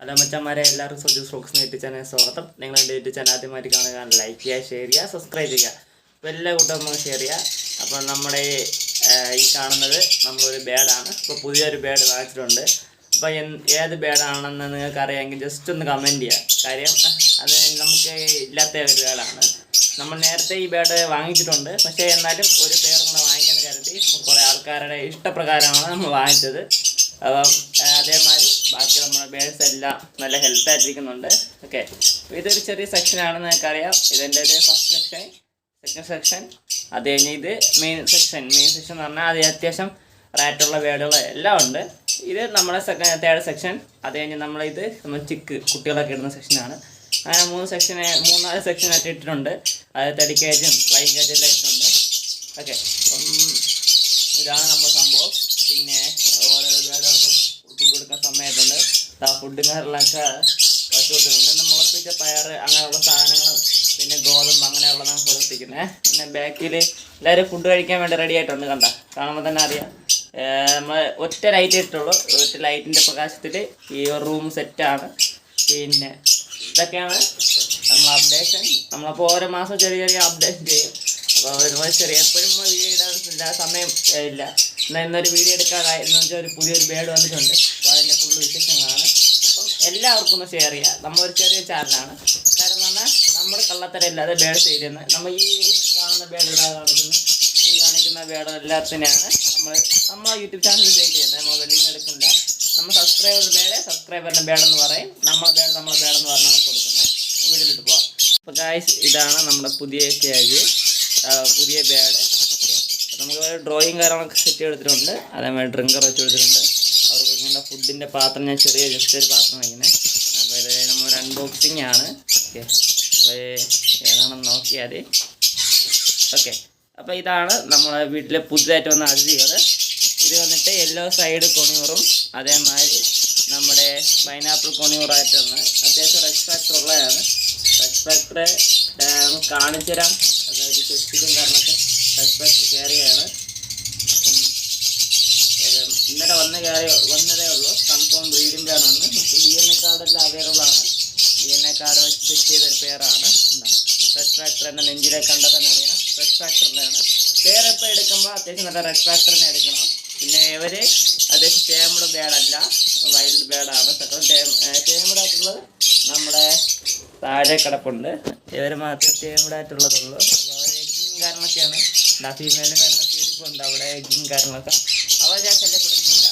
Hello മച്ചന്മാരെ എല്ലാവരും Soju frocks YouTube channel സ്വാഗതം. നിങ്ങൾ എന്റെ യൂട്യൂബ് ചാനൽ ആദ്യമായിട്ട് കാണുക ലൈക്ക് ചെയ്യുക ഷെയർ ചെയ്യുക സബ്സ്ക്രൈബ് ചെയ്യുക. അപ്പോൾ എല്ലാ കൂട്ടവും ഷെയർ ചെയ്യുക. അപ്പോൾ നമ്മുടെ ഈ കാണുന്നത് നമ്മളൊരു ബേഡാണ് ഇപ്പോൾ പുതിയൊരു ബേഡ് വാങ്ങിച്ചിട്ടുണ്ട്. അപ്പോൾ ഏത് ബേഡാണെന്ന് നിങ്ങൾക്ക് അറിയാമെങ്കിൽ ജസ്റ്റ് ഒന്ന് കമന്റ് ചെയ്യുക. കാര്യം അത് നമുക്ക് ഇല്ലാത്ത ഒരു ബേഡാണ് നമ്മൾ നേരത്തെ ഈ ബേഡ് വാങ്ങിച്ചിട്ടുണ്ട്. പക്ഷേ എന്നാലും ഒരു പേർ കൂടെ വാങ്ങിക്കാൻ കരുതി കുറേ ആൾക്കാരുടെ ഇഷ്ടപ്രകാരമാണ് നമ്മൾ വാങ്ങിച്ചത്. അപ്പം അതേമാതിരി ബാക്കി നമ്മുടെ ബേഴ്സ് എല്ലാം നല്ല ഹെൽത്ത് ആയിട്ടിരിക്കുന്നുണ്ട്. ഓക്കെ ഇതൊരു ചെറിയ സെക്ഷനാണ് നിങ്ങൾക്കറിയാം ഇതെന്റെ ഒരു ഫസ്റ്റ് സെക്ഷൻ സെക്കൻഡ് സെക്ഷൻ അത് കഴിഞ്ഞ് ഇത് മെയിൻ സെക്ഷൻ മെയിൻ സെക്ഷൻ എന്ന് പറഞ്ഞാൽ അത് അത്യാവശ്യം റേറ്റുള്ള വേടുകൾ എല്ലാം ഉണ്ട്. ഇത് നമ്മുടെ സെക്കൻഡ് തേർഡ് സെക്ഷൻ അത് കഴിഞ്ഞ് നമ്മളിത് നമ്മൾ ചിക്ക് കുട്ടികളൊക്കെ ഇടുന്ന സെക്ഷനാണ് അങ്ങനെ മൂന്ന് സെക്ഷനെ മൂന്നാൽ സെക്ഷനായിട്ട് ഇട്ടിട്ടുണ്ട്. അത് തടി കേജും ഫ്ലൈങ് കേജെല്ലാം ഇട്ടിട്ടുണ്ട്. ഓക്കെ അപ്പം ഇതാണ് നമ്മുടെ സംഭവം. പിന്നെ ഓരോ ബേഡുകൾക്കും ഫുഡ് കൊടുക്കാൻ സമയത്തുണ്ട്. ആ ഫുഡും കാര്യങ്ങളൊക്കെ വച്ചു കൊടുത്തിട്ടുണ്ട്. പിന്നെ മുളപ്പിച്ച പയർ അങ്ങനെയുള്ള സാധനങ്ങൾ പിന്നെ ഗോതമ്പ് അങ്ങനെയുള്ളതാണ് കൊടുത്തിരിക്കുന്നത് പിന്നെ ബാക്കിൽ എല്ലാവരും ഫുഡ് കഴിക്കാൻ വേണ്ടി റെഡി ആയിട്ടുണ്ട് കണ്ട. കാണുമ്പോൾ തന്നെ അറിയാം. നമ്മൾ ഒറ്റ ലൈറ്റ് ഇട്ടുള്ളൂ ഒറ്റ ലൈറ്റിന്റെ പ്രകാശത്തിൽ ഈ റൂം സെറ്റാണ് പിന്നെ ഇതൊക്കെയാണ് നമ്മൾ അപ്ഡേഷൻ നമ്മളപ്പോൾ ഓരോ മാസം ചെറിയ ചെറിയ അപ്ഡേഷൻ ചെയ്യും. അപ്പോൾ ഒരുപാട് ചെറിയ എപ്പോഴും വീഡിയോ ഇടാറില്ല സമയം ഇല്ല. എന്നാൽ ഇന്നൊരു വീഡിയോ എടുക്കാതായിരുന്നു വെച്ചാൽ ഒരു പുതിയൊരു ബേഡ് വന്നിട്ടുണ്ട്. അപ്പോൾ അതിന്റെ ഫുൾ വിശേഷങ്ങളാണ്. അപ്പം എല്ലാവർക്കും ഒന്ന് ഷെയർ ചെയ്യുക നമ്മളൊരു ചെറിയ ചാനലാണ് കാരണം പറഞ്ഞാൽ നമ്മൾ കള്ളത്തരല്ലാതെ ബേഡ് ചെയ്യുന്നത് നമ്മൾ ഈ കാണുന്ന ബേഡ് ഇടാതെ കാണിക്കുന്ന ഈ കാണിക്കുന്ന ബേഡ് എല്ലാത്തിനെയാണ് നമ്മൾ നമ്മളെ യൂട്യൂബ് ചാനൽ ചെയ്ത് ചെയ്യുന്നത്. നമ്മൾ വെളിയിൽ നിന്ന് എടുക്കുന്നില്ല നമ്മൾ സബ്സ്ക്രൈബർ ബേഡ് സബ്സ്ക്രൈബറിന്റെ ബേഡെന്ന് പറയും. നമ്മളെ ബേഡ് നമ്മളെ ബേഡെന്ന് പറഞ്ഞാണ് കൊടുക്കുന്നത്. വീട്ടിലിട്ട് പോവാം. അപ്പോൾ ഗായ്സ് ഇതാണ് നമ്മുടെ പുതിയ കേജ് പുതിയ ബാഡ് നമുക്ക് ഡ്രോയിങ് കാര്യങ്ങളൊക്കെ സെറ്റ് ചെയ്തെടുത്തിട്ടുണ്ട്. അതേമാതിരി ഡ്രിങ്കർ വെച്ച് കൊടുത്തിട്ടുണ്ട്. അവർക്ക് ഇങ്ങനെ ഫുഡിന്റെ പാത്രം ഞാൻ ചെറിയ ജസ്റ്റ് ഒരു പാത്രം വയ്ക്കുന്നത് അപ്പോൾ ഇത് നമ്മളൊരു അൺബോക്സിങ് ആണ്. ഓക്കെ അപ്പോൾ ഏതാണെന്ന് നോക്കിയാൽ ഓക്കെ അപ്പോൾ ഇതാണ് നമ്മളെ വീട്ടിലെ പുതുതായിട്ട് വന്ന അതിഥികൾ. ഇത് വന്നിട്ട് യെല്ലോ സൈഡ് കൊണിയൂറും അതേമാതിരി നമ്മുടെ പൈനാപ്പിൾ കൊണിയൂറായിട്ടാണ് അത്യാവശ്യം റെസ്പെക്ട് ഉള്ളതാണ്. റെക്സ് നമുക്ക് കാണിച്ചു തരാം. അതായത് ചെസ്റ്റിലും കാരണമൊക്കെ റെസ്പെക്ട് കയറിയാണ്. ഇന്നലെ വന്ന കയറി വന്നതേ ഉള്ളൂ. കൺഫേം ബ്രീഡിംഗ് പേരാണ് ഡി എൻ എ കാർഡെല്ലാം അവൈലബിൾ ആണ്. ഡി എൻ എ കാർഡ് വെച്ച് ചെക്ക് ചെയ്തൊരു പേരാണ്. റെഡ് ഫാക്ടർ എന്ന നെഞ്ചിലെ കണ്ടതെന്ന് തന്നെ അറിയാം റെഡ് ഫാക്ടറിലാണ് പേരെപ്പോൾ എടുക്കുമ്പോൾ അത്യാവശ്യം നല്ല റെഡ് ഫാക്ടറിനെ എടുക്കണം. പിന്നെ ഇവർ അത്യാവശ്യം ടേമഡ് ബേഡല്ല വൈൽഡ് ബേഡാണ് സെക്കൻഡ് ആയിട്ടുള്ളത് നമ്മുടെ താഴെ കിടപ്പുണ്ട്. ഇവർ മാത്രമേ ടേമഡ് ആയിട്ടുള്ളതുള്ളൂ അപ്പോൾ അവർ എഗ്ഗിങ് കാരണമൊക്കെയാണ് ഫീമെയിലും കാരണമൊക്കെ ഇരിപ്പുണ്ട് അവിടെ എഗ്ഗിങ് കാരണമൊക്കെ അവർ ഞാൻ ശല്യപ്പെടുന്നില്ല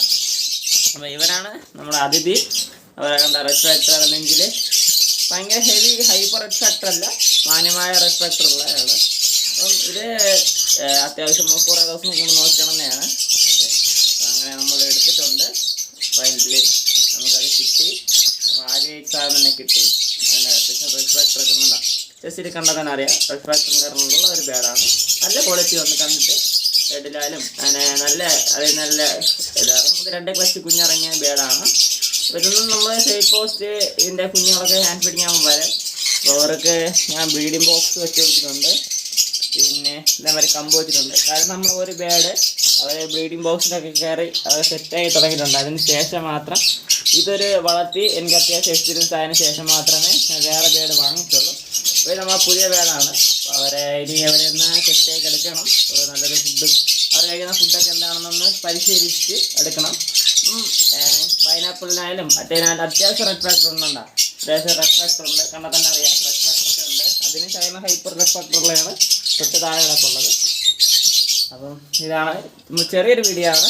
അപ്പോൾ ഇവരാണ് നമ്മുടെ അതിഥി. അവരെ കണ്ട റെസ്പെക്ടർ ആണെങ്കിൽ ഭയങ്കര ഹെവി ഹൈപ്പർ റെസ്പെക്ടർ അല്ല. മാന്യമായ റെസ്പെക്ടർ ഉള്ള ആൾ അപ്പം ഇത് അത്യാവശ്യം കുറേ ദിവസം കൊണ്ട് അപ്പം അങ്ങനെ നമ്മൾ എടുത്തിട്ടുണ്ട്. ഫൈനലി നമുക്കത് കിട്ടി. ആഗ്രഹിച്ചാൽ ആഗ്രഹിച്ച തന്നെ കിട്ടി. അത്യാവശ്യം ജസ്റ്റ് കണ്ടാൽ തന്നെ അറിയാം. റിഫ്രാക്ടറും കാരണമുള്ള ഒരു ബേഡാണ് നല്ല ക്വാളിറ്റി വന്ന് കണ്ടിട്ട് അങ്ങനെ നല്ല അതായത് നല്ല നമുക്ക് രണ്ട് ക്ലച്ച് കുഞ്ഞിറങ്ങിയ ബേഡാണ് ഇതൊന്നും നമ്മൾ സൈഡ് പോസ്റ്റ് ഇതിന്റെ കുഞ്ഞുങ്ങളൊക്കെ ഹാൻഡ് പിടിക്കാൻ വരാം. അപ്പോൾ അവർക്ക് ഞാൻ ബ്രീഡിംഗ് ബോക്സ് വെച്ച് കൊടുത്തിട്ടുണ്ട്. പിന്നെ ഇതേമാതിരി കമ്പ് വെച്ചിട്ടുണ്ട്. കാരണം നമ്മൾ ഒരു ബേഡ് അവർ ബ്രീഡിംഗ് ബോക്സിലൊക്കെ കയറി അത് സെറ്റായി തുടങ്ങിയിട്ടുണ്ട്. അതിന് ശേഷം മാത്രം ഇതൊരു വളർത്തി എനിക്ക് അത്യാവശ്യം എക്സ്പീരിയൻസ് ആയതിന് ശേഷം മാത്രമേ വേറെ ബേഡ് വാങ്ങിച്ചുള്ളൂ അപ്പോൾ നമ്മൾ പുതിയ ബേഡാണ് അവരെ ഇനി അവരെ ഒന്ന് സെറ്റാക്കി എടുക്കണം. ഒരു നല്ലൊരു ഫുഡ് അവർ കഴിക്കുന്ന ഫുഡൊക്കെ എന്താണെന്നൊന്ന് പരിശീലിച്ച് എടുക്കണം. പൈനാപ്പിളിനായാലും മറ്റേനായാലും അത്യാവശ്യം റെഡ് ഫാക്ടർ ഉണ്ടോ അത്യാവശ്യം റെഡ് ഫാക്ടർ ഉണ്ട്. കണ്ടാൽ തന്നെ അറിയാം. റെഡ് ഫാക്ടർ ഉണ്ട്. അതിന് ശകലം ഹൈപ്പർ റെഡ് തൊട്ട് താഴെ കിടപ്പുള്ളത് അപ്പം ഇതാണ് ചെറിയൊരു വീഡിയോ ആണ്.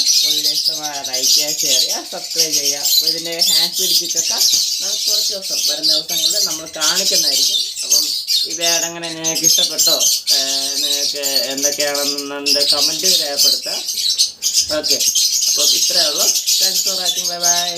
ഇഷ്ടമായ ലൈക്ക് ചെയ്യുക ഷെയർ ചെയ്യുക സബ്സ്ക്രൈബ് ചെയ്യുക. അപ്പോൾ ഇതിന്റെ ഹാൻഡ് പിടിച്ചിട്ടൊക്കെ നമുക്ക് കുറച്ച് ദിവസം വരുന്ന ദിവസങ്ങളിൽ നമ്മൾ കാണിക്കുന്നതായിരിക്കും. അപ്പം ഈ ബേഡ് എങ്ങനെ നിങ്ങൾക്ക് ഇഷ്ടപ്പെട്ടോ? നിങ്ങൾക്ക് എന്തൊക്കെയാണെന്ന് കമന്റ് രേഖപ്പെടുത്തുക. ഓക്കെ അപ്പോൾ ഇത്രയേ ഉള്ളൂ. Thanks for watching bye bye